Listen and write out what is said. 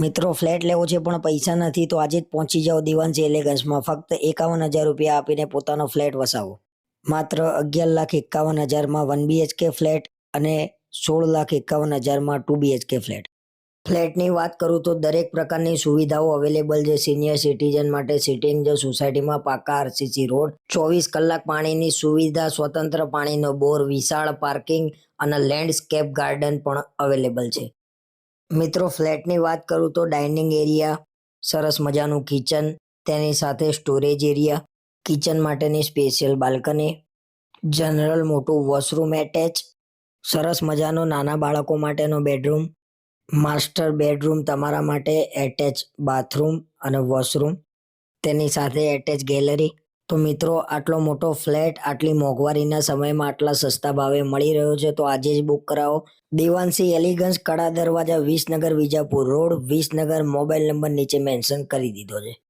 મિત્રો, ફ્લેટ લેવો છે પણ પૈસા નથી, તો આજે જ પહોંચી જાઓ દિવાનસી એલેગન્સમાં. ફક્ત એકાવન હજાર રૂપિયા આપીને પોતાનો ફ્લેટ વસાવો. માત્ર અગિયાર લાખ એકાવન હજારમાં વન બીએચકે ફ્લેટ અને સોળ લાખ એકાવન હજારમાં ટુ બીએચકે ફ્લેટ. ફ્લેટની વાત કરું તો દરેક પ્રકારની સુવિધાઓ અવેલેબલ છે. સિનિયર સિટીઝન માટે સિટિંગ જો સોસાયટીમાં પાકા આરસીસી રોડ, ચોવીસ કલાક પાણીની સુવિધા, સ્વતંત્ર પાણીનો બોર, વિશાળ પાર્કિંગ અને લેન્ડસ્કેપ ગાર્ડન પણ અવેલેબલ છે. મિત્રો, ફ્લેટની વાત કરું તો ડાઇનિંગ એરિયા, સરસ મજાનું કિચન, તેની સાથે સ્ટોરેજ એરિયા, કિચન માટેની સ્પેશિયલ બાલ્કની, જનરલ મોટું વોશરૂમ એટેચ, સરસ મજાનો નાના બાળકો માટેનો બેડરૂમ, માસ્ટર બેડરૂમ તમારા માટે એટેચ બાથરૂમ અને વોશરૂમ, તેની સાથે એટેચ ગેલેરી તો મિત્રો, આટલો મોટો ફ્લેટ, આટલી મોંઘવારીના સમયમાં આટલા સસ્તા ભાવે મળી રહ્યો છે, તો આજે જ બુક કરાવો. Devanshi elegance Kada Darwaja Visnagar Vijapur road, Visnagar mobile number નીચે મેન્શન કરી દીધો છે.